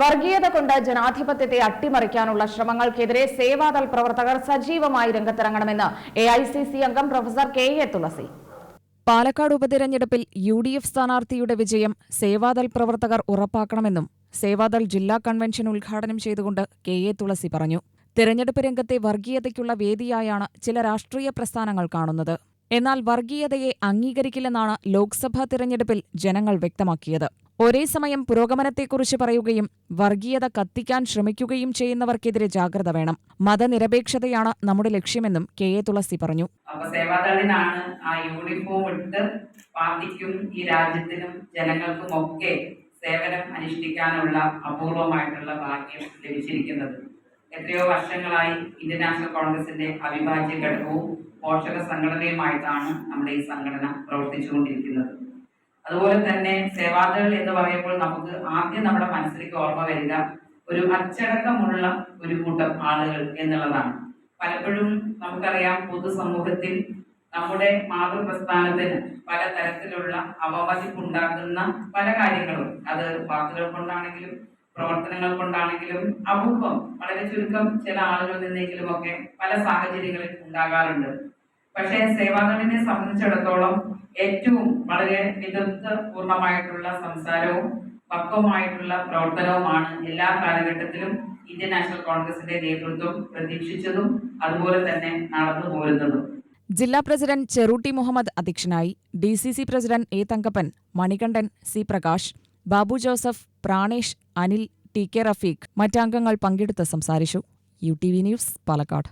വർഗീയത കൊണ്ട് ജനാധിപത്യത്തെ അട്ടിമറിക്കാനുള്ള ശ്രമങ്ങൾക്കെതിരെ സേവാദൾ പ്രവർത്തകർ സജീവമായി രംഗത്തിറങ്ങണമെന്ന് എ ഐ സി സി അംഗം professor K A Thulasi. Palakkad ഉപതെരഞ്ഞെടുപ്പിൽ യു ഡി എഫ് സ്ഥാനാർത്ഥിയുടെ വിജയം സേവാദൾ പ്രവർത്തകർ ഉറപ്പാക്കണമെന്നും സേവാദൾ ജില്ലാ കൺവെൻഷൻ ഉദ്ഘാടനം ചെയ്തുകൊണ്ട് കെ എ തുളസി പറഞ്ഞു. തെരഞ്ഞെടുപ്പ് രംഗത്തെ വർഗീയതയ്ക്കുള്ള വേദിയായാണ് ചില രാഷ്ട്രീയ പ്രസ്ഥാനങ്ങൾ കാണുന്നത്. എന്നാൽ വർഗീയതയെ അംഗീകരിക്കില്ലെന്നാണ് ലോക്സഭാ തിരഞ്ഞെടുപ്പിൽ ജനങ്ങൾ വ്യക്തമാക്കിയത്. ഒരേ സമയം പുരോഗമനത്തെക്കുറിച്ച് പറയുകയും വർഗീയത കത്തിക്കാൻ ശ്രമിക്കുകയും ചെയ്യുന്നവർക്കെതിരെ ജാഗ്രത വേണം. മതനിരപേക്ഷതയാണ് നമ്മുടെ ലക്ഷ്യമെന്നും കെ എ തുളസി പറഞ്ഞു. സേവാദളിനാണ് ആ യൂണിഫോം ഇട്ട് പാർട്ടിക്കും ഈ രാജ്യത്തിനും ജനങ്ങൾക്കും ഒക്കെ സേവനം അനുഷ്ഠിക്കാനുള്ള അപൂർവമായിട്ടുള്ള ഭാഗ്യം ലഭിച്ചിരിക്കുന്നത്. എത്രയോ വർഷങ്ങളായി ഇന്ത്യൻ നാഷണൽ കോൺഗ്രസിന്റെ അവിഭാജ്യ ഘടകവും പോഷക സംഘടനയുമായിട്ടാണ് നമ്മുടെ ഈ സംഘടന പ്രവർത്തിച്ചുകൊണ്ടിരിക്കുന്നത്. അതുപോലെ തന്നെ സേവാദൾ എന്ന് പറയുമ്പോൾ നമുക്ക് ആദ്യം നമ്മുടെ മനസ്സിലേക്ക് ഓർമ്മ വരിക ഒരു അച്ചടക്കമുള്ള ഒരു കൂട്ടം ആളുകൾ എന്നുള്ളതാണ്. പലപ്പോഴും നമുക്കറിയാം പൊതുസമൂഹത്തിൽ നമ്മുടെ മാതൃപ്രസ്ഥാനത്തിന് പല തരത്തിലുള്ള അവമതിപ്പുണ്ടാക്കുന്ന പല കാര്യങ്ങളും. അത് വാക്കുകൾ കൊണ്ടാണെങ്കിലും പ്രവർത്തനങ്ങൾ കൊണ്ടാണെങ്കിലും അപൂർവം വളരെ ചുരുക്കം ചില ആളുകളിൽ നിന്നെങ്കിലും ഒക്കെ പല സാഹചര്യങ്ങളിൽ ഉണ്ടാകാറുണ്ട്. പക്ഷേ സേവാദളിനെ സംബന്ധിച്ചിടത്തോളം ഏറ്റവും വളരെ വിദഗ്ധ പൂർണമായിട്ടുള്ള സംസാരവും പക്വമായിട്ടുള്ള പ്രവർത്തനവുമാണ് എല്ലാ കാലഘട്ടത്തിലും ഇന്ത്യൻ നാഷണൽ കോൺഗ്രസിന്റെ നേതൃത്വം പ്രതീക്ഷിച്ചതും അതുപോലെ തന്നെ നടന്നു പോരുന്നതും. ജില്ലാ പ്രസിഡന്റ് ചെറൂട്ടി മുഹമ്മദ് അധ്യക്ഷനായി D C C president A Thankappan Manikandan C Prakash Babu Joseph Pranesh Anil T K Rafeeq മറ്റംഗങ്ങൾ പങ്കെടുത്ത് സംസാരിച്ചു. U T V news Palakkad.